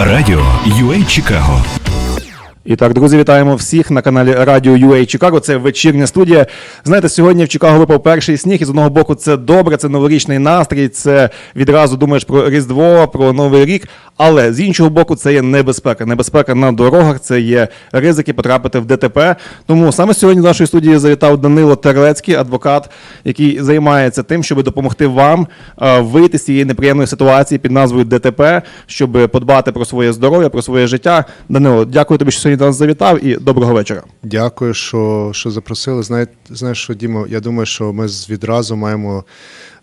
Радіо UA Чикаго І так, друзі, вітаємо всіх на каналі Радіо UA Чикаго. Це вечірня студія. Знаєте, сьогодні в Чикаго випав перший сніг, і з одного боку це добре, це новорічний настрій, це відразу думаєш про Різдво, про Новий рік. Але з іншого боку, це є небезпека. Небезпека на дорогах, це є ризики потрапити в ДТП. Тому саме сьогодні до нашої студії завітав Данило Терлецький, адвокат, який займається тим, щоб допомогти вам вийти з цієї неприємної ситуації під назвою ДТП, щоб подбати про своє здоров'я, про своє життя. Данило, дякую тобі, що сьогодні до нас завітав, і доброго вечора. Дякую, що, що запросили. Знаєш, знаєш, що Дімо, я думаю, що ми відразу маємо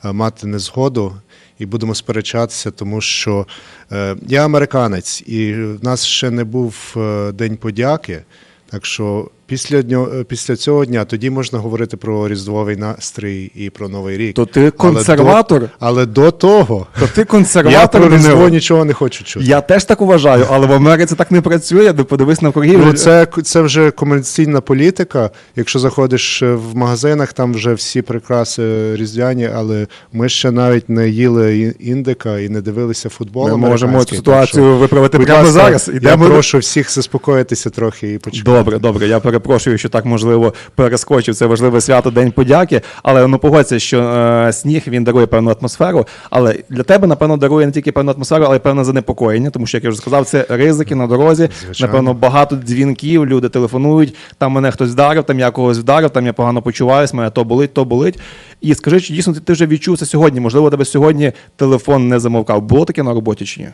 е, мати незгоду і будемо сперечатися, тому що е, я американець, і в нас ще не був е, День подяки. Так що після, дню, е, після цього дня тоді можна говорити про різдвовий настрій і про Новий рік. То ти Але консерватор? до, але до того То ти я консерватор про Різдво нічого не хочу чути. Я теж так вважаю, але в Америці так не працює. Ти подивись навкруги. Ну, це, це вже комерційна політика. Якщо заходиш е, в магазинах, там вже всі прикраси різдвяні, але ми ще навіть не їли індика і не дивилися футбол. Ми можемо цю ситуацію виправити прямо зараз. Я Ідемо- прошу всіх заспокоїтися трохи і почекати. Добре, добре. Я перепрошую, що так можливо перескочив. Це важливе свято День подяки. Але ну погодься, що е, сніг він дарує певну атмосферу. Але для тебе, напевно, дарує не тільки певну атмосферу, але й певне занепокоєння, тому що, як я вже сказав, це ризики на дорозі. Звичайно. Напевно, багато дзвінків, люди телефонують. Там мене хтось вдарив, там я когось вдарив, там я погано почуваюсь, мене то болить, то болить. І скажи, чи дійсно ти, ти вже відчув це сьогодні? Можливо, тебе сьогодні телефон не замовкав. Було таке на роботі чи ні?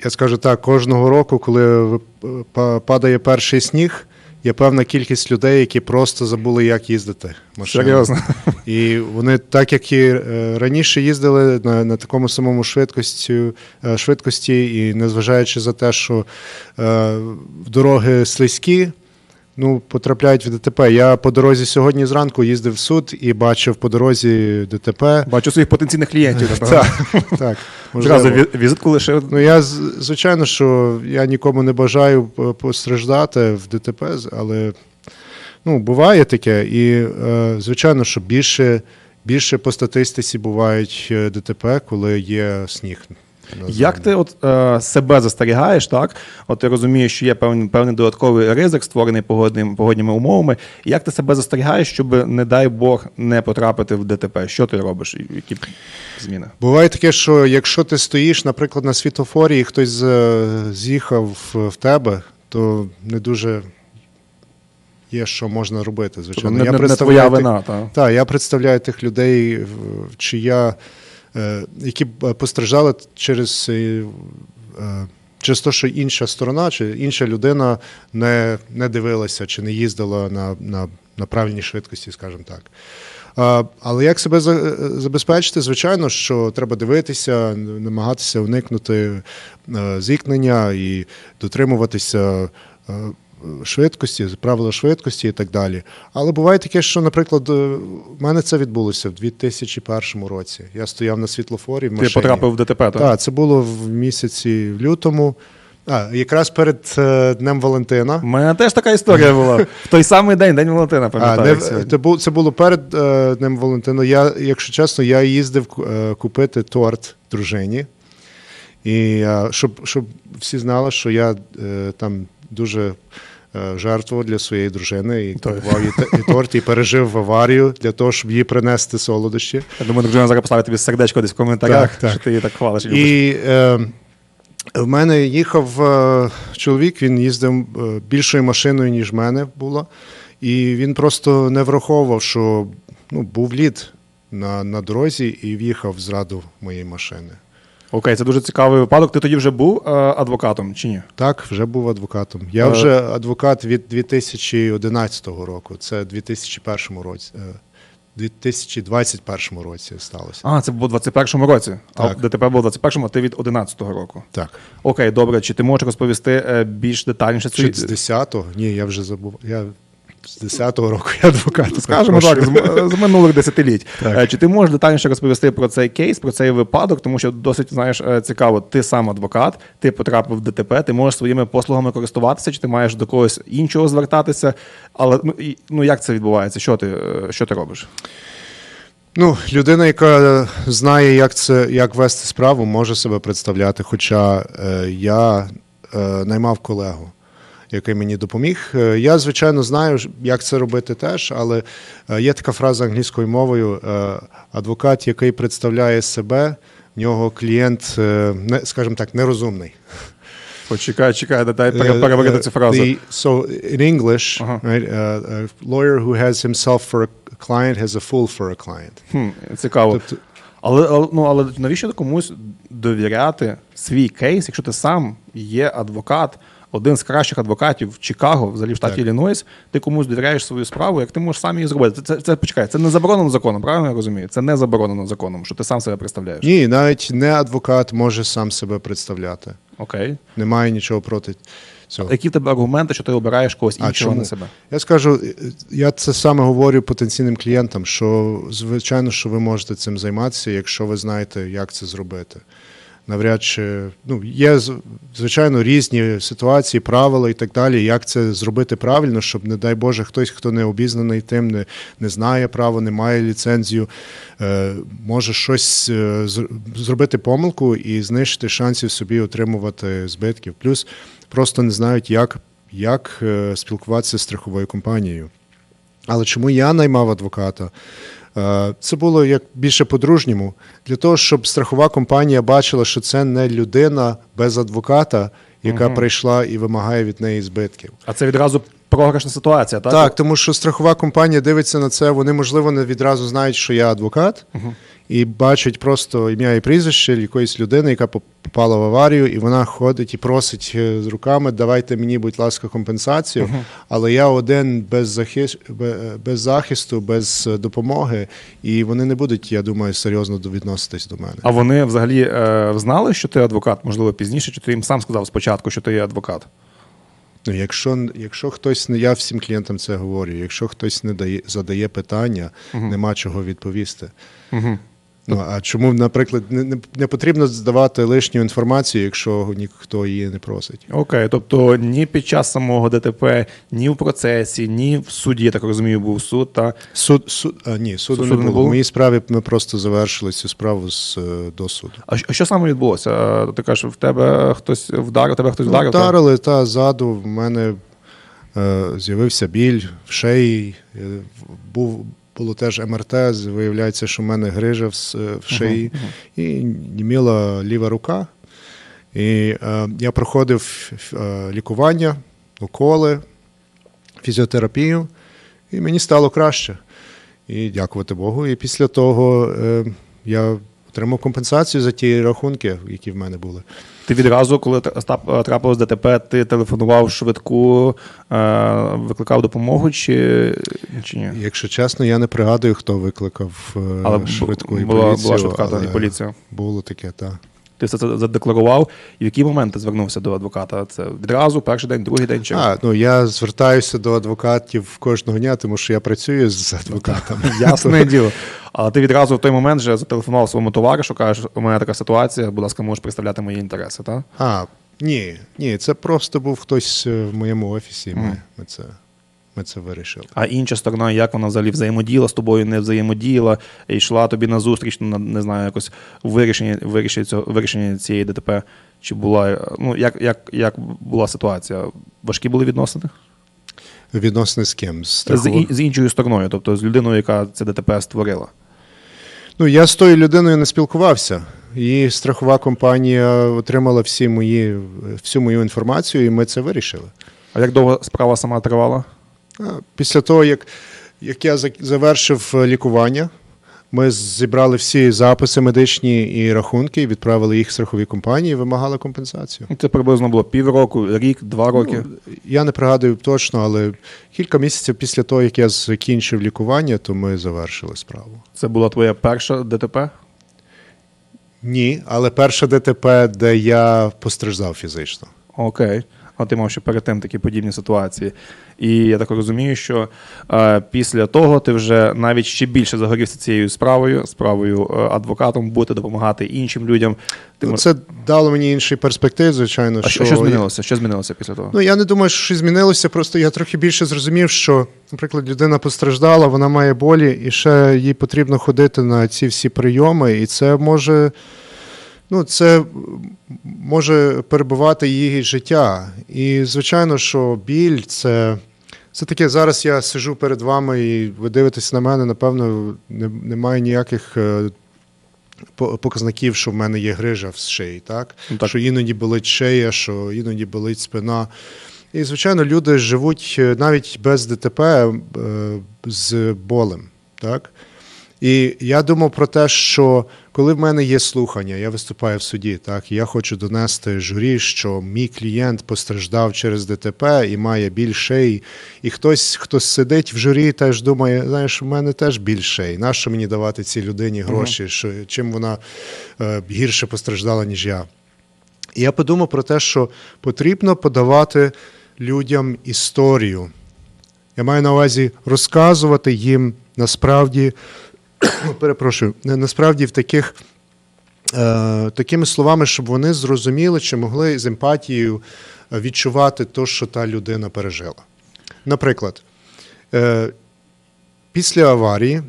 Е, Я скажу так: кожного року, коли ви- падає перший сніг, є певна кількість людей, які просто забули, як їздити. Серйозно. І вони, так як і е, раніше їздили на, на такому самому швидкості, е, швидкості, і незважаючи за те, що е, дороги слизькі, ну, потрапляють в ДТП. Я по дорозі сьогодні зранку їздив в суд і бачив по дорозі ДТП. Бачу своїх потенційних клієнтів. напевно. Так, так. Зразу можливо. візитку лишив. Ну, я з- звичайно, що я нікому не бажаю е, постраждати в ДТП, з- але ну, буває таке. І е, звичайно, що більше, більше по статистиці бувають е, ДТП, коли є сніг. На Як ти от е, себе застерігаєш, так? От ти розумієш, що є певний, певний додатковий ризик, створений погодним, погодніми умовами. Як ти себе застерігаєш, щоб, не дай Бог, не потрапити в ДТП? Що ти робиш? Які зміни? Буває таке, що якщо ти стоїш, наприклад, на світлофорі і хтось е, з'їхав в, тебе, то не дуже є, що можна робити. Звичайно, Тобто не, не, не представляю твоя тих- вина, так? Так, я представляю тих людей, чия, які б, е, постраждали через, е, е, через те, що інша сторона чи інша людина не, не дивилася чи не їздила на, на, на правильній швидкості, скажімо так. Але як себе е, забезпечити? Звичайно, що треба дивитися, намагатися уникнути е, зіткнення і дотримуватися е, швидкості, правила швидкості і так далі. Але буває таке, що, наприклад, е, в мене це відбулося в 2001 році. Я стояв на світлофорі в Ти потрапив в ДТП, так? Так, це було в місяці в лютому. А, якраз перед е, Днем Валентина. У мене теж така історія була. В той самий день, День Валентина, А, пам'ятаю. не, як сьогодні. це, було, це було перед е, Днем Валентина. Я, якщо чесно, я їздив е, купити торт дружині. І е, щоб, щоб всі знали, що я е, там дуже е, жертвував для своєї дружини і купував їй і торт, і пережив аварію для того, щоб їй принести солодощі. Я думаю, дружина зараз поставить тобі сердечко десь в коментарях, Так, так. що ти її так хвалиш. і. І е, в мене їхав е, чоловік, він їздив е, більшою машиною, ніж в мене було. І він просто не враховував, що ну, був лід на, на дорозі і в'їхав зраду моєї машини. Окей, це дуже цікавий випадок. Ти тоді вже був е, адвокатом чи ні? Так, вже був адвокатом. Я Е. вже адвокат від 2011 року. Це 2001 році. е, 2021 році сталося. А, це було в 21-му році. А Так. ДТП було в 21-му, а ти від 11-го року. Так. Окей, добре. Чи ти можеш розповісти е, більш детальніше цю Чи з 10-го? Ні, я вже забув. Я з 10-го року я адвокат. Скажемо так, з, з минулих десятиліть. Так. Е, Чи ти можеш детальніше розповісти про цей кейс, про цей випадок, тому що досить знаєш е, цікаво. Ти сам адвокат, ти потрапив в ДТП, ти можеш своїми послугами користуватися, чи ти маєш до когось іншого звертатися. Але ну і ну як це відбувається? Що ти е, що ти робиш? Ну, людина, яка знає, як це як вести справу, може себе представляти. Хоча е, я е, наймав колегу, який мені допоміг. Е, я, звичайно, знаю, як це робити теж, але е, є така фраза англійською мовою: е, адвокат, який представляє себе, в нього клієнт, скажімо так, нерозумний. Почекай, чекай, дай переведи цю фразу. so in English, Uh-huh. right, uh, a lawyer who has himself for a client has a fool for a client. Хм, цікаво. Тобто- але, ну, але навіщо комусь довіряти свій кейс, якщо ти сам є адвокат, один з кращих адвокатів в Чикаго, взагалі в штаті. Іллінойс, ти комусь довіряєш свою справу, як ти можеш сам її зробити. Це, це, це почекай, це не заборонено законом, правильно я розумію? Це не заборонено законом, що ти сам себе представляєш. Ні, навіть не адвокат може сам себе представляти. Окей. Немає нічого проти цього. Які в тебе аргументи, що ти обираєш когось А іншого чому? на себе? Я скажу, е, я це саме говорю потенційним клієнтам, що звичайно, що ви можете цим займатися, якщо ви знаєте, як це зробити. Навряд чи ну, є звичайно різні ситуації, правила і так далі, як це зробити правильно, щоб, не дай Боже, хтось, хто не обізнаний тим, не, не знає право, не має ліцензію, е, може щось е, зробити помилку і знищити шансів собі отримувати збитків. Плюс просто не знають, як, як е, спілкуватися з страховою компанією. Але чому я наймав адвоката? Е, Це було як більше по-дружньому, для того, щоб страхова компанія бачила, що це не людина без адвоката, яка прийшла і вимагає від неї збитків. А це відразу програшна ситуація, так? Так, тому що страхова компанія дивиться на це, вони, можливо, не відразу знають, що я адвокат, і бачать просто ім'я і прізвище якоїсь людини, яка попала в аварію, і вона ходить і просить е, з руками, давайте мені, будь ласка, компенсацію. Але я один без, захис... бе- без захисту, без е, допомоги, і вони не будуть, я думаю, серйозно відноситись до мене. А вони взагалі е, знали, що ти адвокат, можливо, пізніше, чи ти їм сам сказав спочатку, що ти є адвокат? Ну, якщо, якщо хтось не я всім клієнтам це говорю, якщо хтось не дає задає питання, нема чого відповісти. Угу. Ну а чому, наприклад, не, не, потрібно здавати лишню інформацію, якщо ніхто її не просить? Окей, тобто ні під час самого ДТП, ні в процесі, ні в суді, я так розумію, був суд. Та Суд, суд а, ні, суду, Суду не не було. було? В моїй справі ми просто завершили цю справу з е, до суду. а що, а що саме відбулося? Ти кажеш, в тебе хтось вдарив, тебе хтось вдарив? Вдарили та ззаду. В мене е, з'явився біль в шиї. е, Був було теж МРТ. Виявляється, що в мене грижа в, в шиї, і німіла ліва рука. І е, я проходив е, лікування, уколи, фізіотерапію, і мені стало краще. І дякувати Богу. І після того е, я отримав компенсацію за ті рахунки, які в мене були. Ти відразу, коли тра- трапилось ДТП, ти телефонував швидку, е, викликав допомогу чи, чи ні? Якщо чесно, я не пригадую, хто викликав е, Але швидку і була- поліцію. була швидка, та, і поліція. Було таке, так. Ти все це задекларував, і в який момент ти звернувся до адвоката? Це відразу, перший день, другий день чи А, ну я звертаюся до адвокатів кожного дня, тому що я працюю з адвокатами. Ясне діло. Але ти відразу в той момент вже зателефонував своєму товаришу, кажеш, у мене така ситуація, будь ласка, можеш представляти мої інтереси, так? А, ні, ні, це просто був хтось е, в моєму офісі. Ми, ми, це, ми це вирішили. А інша сторона, як вона взагалі взаємодіяла з тобою, не взаємодіяла, йшла тобі на зустріч, на не знаю, якось у вирішенні, вирішенні, цього, вирішенні цієї ДТП. Чи була, ну, як, як, як була ситуація? Важкі були відносини? Відносини з ким? З З, з іншою стороною, тобто з людиною, яка це ДТП створила. Ну, я з тою людиною не спілкувався. І страхова компанія отримала всі мої, всю мою інформацію, і ми це вирішили. А як довго справа сама тривала? Після того, як, як я завершив е, лікування, ми зібрали всі записи медичні і рахунки, відправили їх страховій компанії, і вимагали компенсацію. Ну, Це приблизно було півроку, рік, два роки. Ну, я не пригадую точно, але кілька місяців після того, як я закінчив лікування, то ми завершили справу. Це була твоя перша ДТП? Ні, але перше ДТП, де я постраждав фізично. Окей. Отримав ще перед тим такі подібні ситуації. І я так розумію, що е, після того ти вже навіть ще більше загорівся цією справою, справою е, адвокатом, бути допомагати іншим людям. Ти Ну, мож- Це дало мені інший перспектив, звичайно. А що, що змінилося? Що змінилося після того? Ну, я не думаю, що щось змінилося. Просто я трохи більше зрозумів, що, наприклад, людина постраждала, вона має болі, і ще їй потрібно ходити на ці всі прийоми, і це може. Ну, це може перебувати її життя. І, звичайно, що біль це, це таке. Зараз я сижу перед вами, і ви дивитесь на мене, напевно, немає ніяких е, показників, що в мене є грижа в шиї, так? Ну, так. що іноді болить шия, що іноді болить спина. І, звичайно, люди живуть е, навіть без ДТП е, з болем. Так? І я думав про те, що коли в мене є слухання, я виступаю в суді, так, і я хочу донести журі, що мій клієнт постраждав через ДТП і має біль шиї, і хтось, хто сидить в журі, теж думає, знаєш, у мене теж біль шиї. Нащо мені давати цій людині гроші, що, чим вона е, гірше постраждала, ніж я. І я подумав про те, що потрібно подавати людям історію. Я маю на увазі розказувати їм насправді, перепрошую, насправді в таких е, такими словами, щоб вони зрозуміли чи могли з емпатією е, відчувати те, що та людина пережила. Наприклад, е, після аварії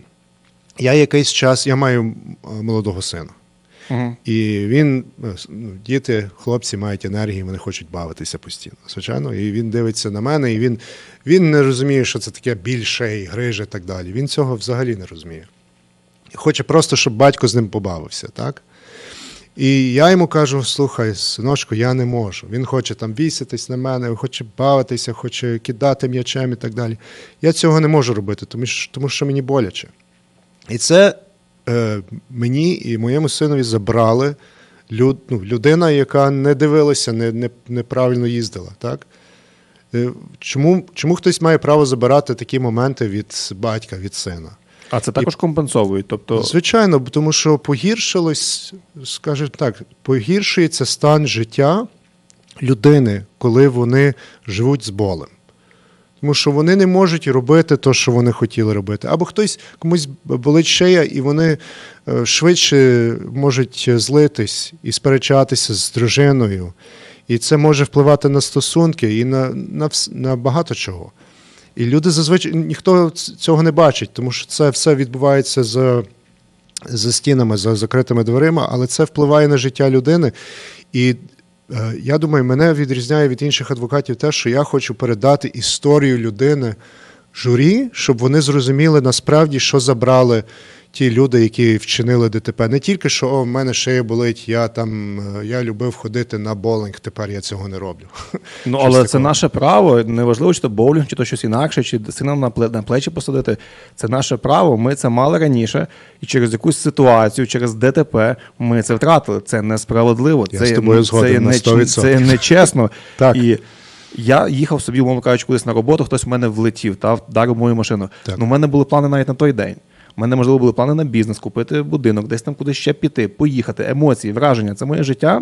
я якийсь час, я маю молодого сина. Угу. І він, е, ну, діти, хлопці мають енергію, вони хочуть бавитися постійно. Звичайно, і він дивиться на мене, і він, він не розуміє, що це таке більше і гриже і так далі. Він цього взагалі не розуміє. Хоче просто, щоб батько з ним побавився, так? І я йому кажу: слухай, синочку, я не можу. Він хоче там віситись на мене, хоче бавитися, хоче кидати м'ячем і так далі. Я цього не можу робити, тому що, тому що мені боляче. І це е, мені і моєму синові забрали люд, ну, людина, яка не дивилася, не, не, неправильно їздила. Так? Е, чому, чому хтось має право забирати такі моменти від батька, від сина? А це також компенсовують. Тобто, Звичайно, тому що погіршилось, скажімо так, погіршується стан життя людини, коли вони живуть з болем. Тому що вони не можуть робити те, що вони хотіли робити. Або хтось комусь болить шия, і вони е, швидше можуть злитись і сперечатися з дружиною. І це може впливати на стосунки і на, на, на багато чого. І люди зазвичай ніхто цього не бачить, тому що це все відбувається за, за стінами, за закритими дверима, але це впливає на життя людини. І е, я думаю, мене відрізняє від інших адвокатів те, що я хочу передати історію людини журі, щоб вони зрозуміли насправді, що забрали ті люди, які вчинили ДТП. Не тільки що о, в мене шия болить, я там е, я любив ходити на боулинг, тепер я цього не роблю. Ну, Щось але це такого. наше право. Неважливо, чи то боулінг, чи то щось інакше, чи сина на на плечі посадити. Це наше право. Ми це мали раніше, і через якусь ситуацію, через ДТП ми це втратили. Це несправедливо. Я це з тобою згоден є на 100%. Це нечесно. Так. І я їхав собі, умовно кажучи, кудись на роботу, хтось в мене влетів та вдарив мою машину. Так. Ну, у мене були плани навіть на той день. У мене, можливо, були плани на бізнес, купити будинок, десь там кудись ще піти, поїхати, емоції, враження. Це моє життя.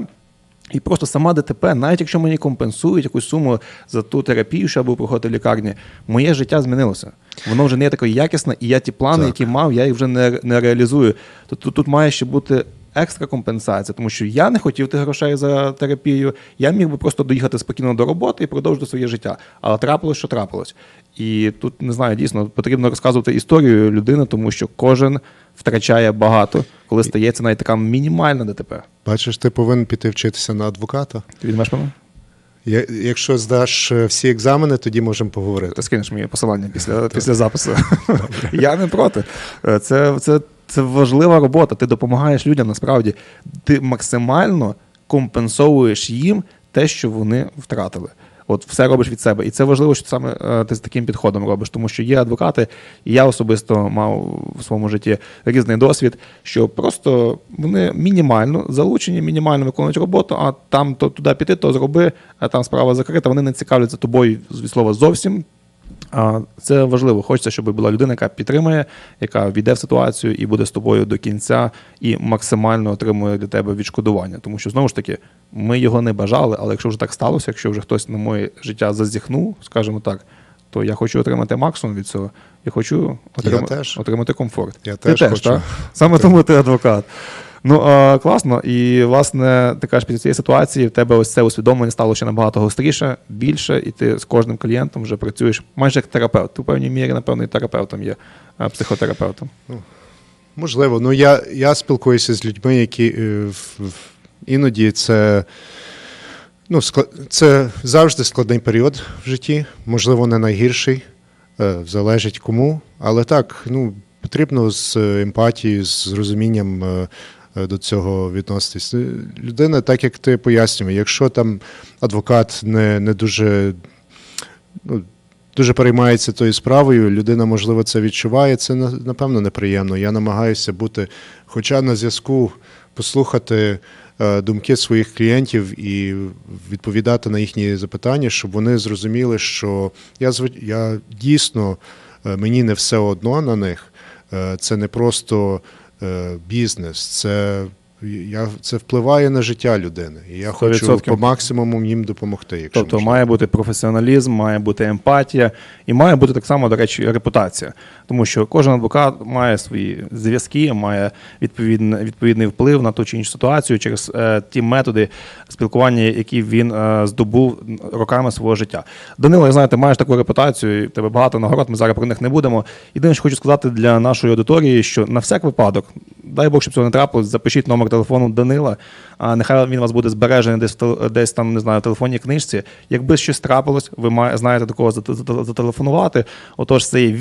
І просто сама ДТП, навіть якщо мені компенсують якусь суму за ту терапію, що я був проходити в лікарні, моє життя змінилося. Воно вже не є таке якісне, і я ті плани, Так. які мав, я їх вже не, не реалізую. Тут, тут, тут має ще бути екстра компенсація, тому що я не хотів тих грошей за терапію. Я міг би просто доїхати спокійно до роботи і продовжити своє життя. Але трапилось, що трапилось. І тут не знаю, дійсно потрібно розказувати історію людини, тому що кожен втрачає багато, коли стається навіть така мінімальна ДТП. Бачиш, ти повинен піти вчитися на адвоката. Ти візьмеш мене? Я- Якщо здаш е, всі екзамени, тоді можемо поговорити. Ти скинеш мені посилання після, після запису. Я не проти. Е, Це, це, це важлива робота. Ти допомагаєш людям насправді. Ти максимально компенсовуєш їм те, що вони втратили. От все робиш від себе. І це важливо, що саме е, ти з таким підходом робиш, тому що є адвокати, і я особисто мав в своєму житті різний досвід, що просто вони мінімально залучені, мінімально виконують роботу, а там то туди піти, то зроби, а там справа закрита. Вони не цікавляться тобою від слова зовсім. Це важливо. Хочеться, щоб була людина, яка підтримує, яка війде в ситуацію і буде з тобою до кінця, і максимально отримує для тебе відшкодування. Тому що знову ж таки, ми його не бажали, але якщо вже так сталося, якщо вже хтось на моє життя зазіхнув, скажімо так, то я хочу отримати максимум від цього. Я хочу отримати, теж. отримати комфорт. Я Ти теж хочу. так? Саме тому ти адвокат. Ну, а, класно. І, власне, ти кажеш, після цієї ситуації в тебе ось це усвідомлення стало ще набагато гостріше, більше, і ти з кожним клієнтом вже працюєш майже як терапевт. Ти в певній мірі, напевно, і терапевтом є, а, психотерапевтом. Можливо, ну я, я спілкуюся з людьми, які е, іноді це, ну, це завжди складний період в житті, можливо, не найгірший, е, залежить кому. Але так, ну, потрібно з е, емпатією, з розумінням е, е, до цього відноситись. Е, Людина, так як ти пояснює, якщо там адвокат не, не дуже. Ну, дуже переймається тою справою. Людина, можливо, це відчуває. Це напевно неприємно. Я намагаюся бути, хоча на зв'язку, послухати е, думки своїх клієнтів і відповідати на їхні запитання, щоб вони зрозуміли, що я я дійсно е, мені не все одно на них. Е, Це не просто е, бізнес, це. Я, це впливає на життя людини, і я хочу 100%. по максимуму їм допомогти. Якщо Тобто можна. має бути професіоналізм, має бути емпатія, і має бути так само, до речі, репутація. Тому що кожен адвокат має свої зв'язки, має відповідний, відповідний вплив на ту чи іншу ситуацію через е, ті методи спілкування, які він е, здобув роками свого життя. Данило, я знаю, ти маєш таку репутацію, тебе багато нагород, ми зараз про них не будемо. Єдине, що хочу сказати для нашої аудиторії, що на всяк випадок, дай Бог, щоб цього не трапилось, запишіть номер телефону Данила. А нехай він у вас буде збережений десь десь там, не знаю, в телефонній книжці. Якби щось трапилось, ви знаєте до кого зате- зате- зателефонувати. Отож, це є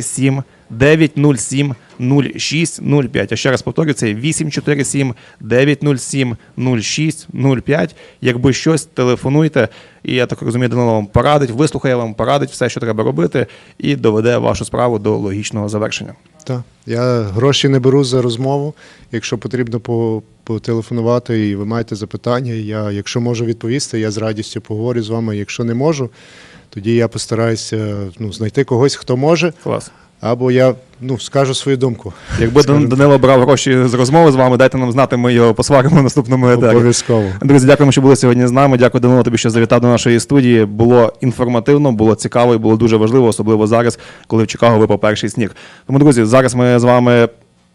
847 907 0605. Я ще раз повторюю, це 847 907 0605. Якби щось, телефонуйте, і я так розумію, Данило вам порадить, вислухає вам, порадить все, що треба робити, і доведе вашу справу до логічного завершення. Так. Я гроші не беру за розмову. Якщо потрібно потелефонувати і ви маєте запитання, я, якщо можу відповісти, я з радістю поговорю з вами. Якщо не можу, тоді я постараюся ну, знайти когось, хто може, Клас. або я ну, скажу свою думку. Якби Скажем Данило брав гроші з розмови з вами, дайте нам знати, ми його посваримо в наступному етапі. Обов'язково. Друзі, дякуємо, що були сьогодні з нами. Дякую, Данило, тобі, що завітав до нашої студії. Було інформативно, було цікаво і було дуже важливо, особливо зараз, коли в Чикаго випав перший сніг. Тому, друзі, зараз ми з вами.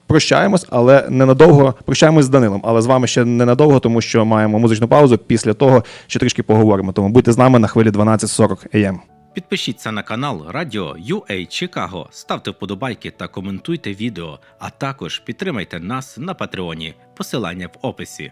Прощаємось, але ненадовго. Прощаємось з Данилом, але з вами ще ненадовго, тому що маємо музичну паузу. Після того ще трішки поговоримо. Тому будьте з нами на хвилі 12.40 AM. Підпишіться на канал Радіо UA Чикаго, ставте вподобайки та коментуйте відео, а також підтримайте нас на Патреоні. Посилання в описі.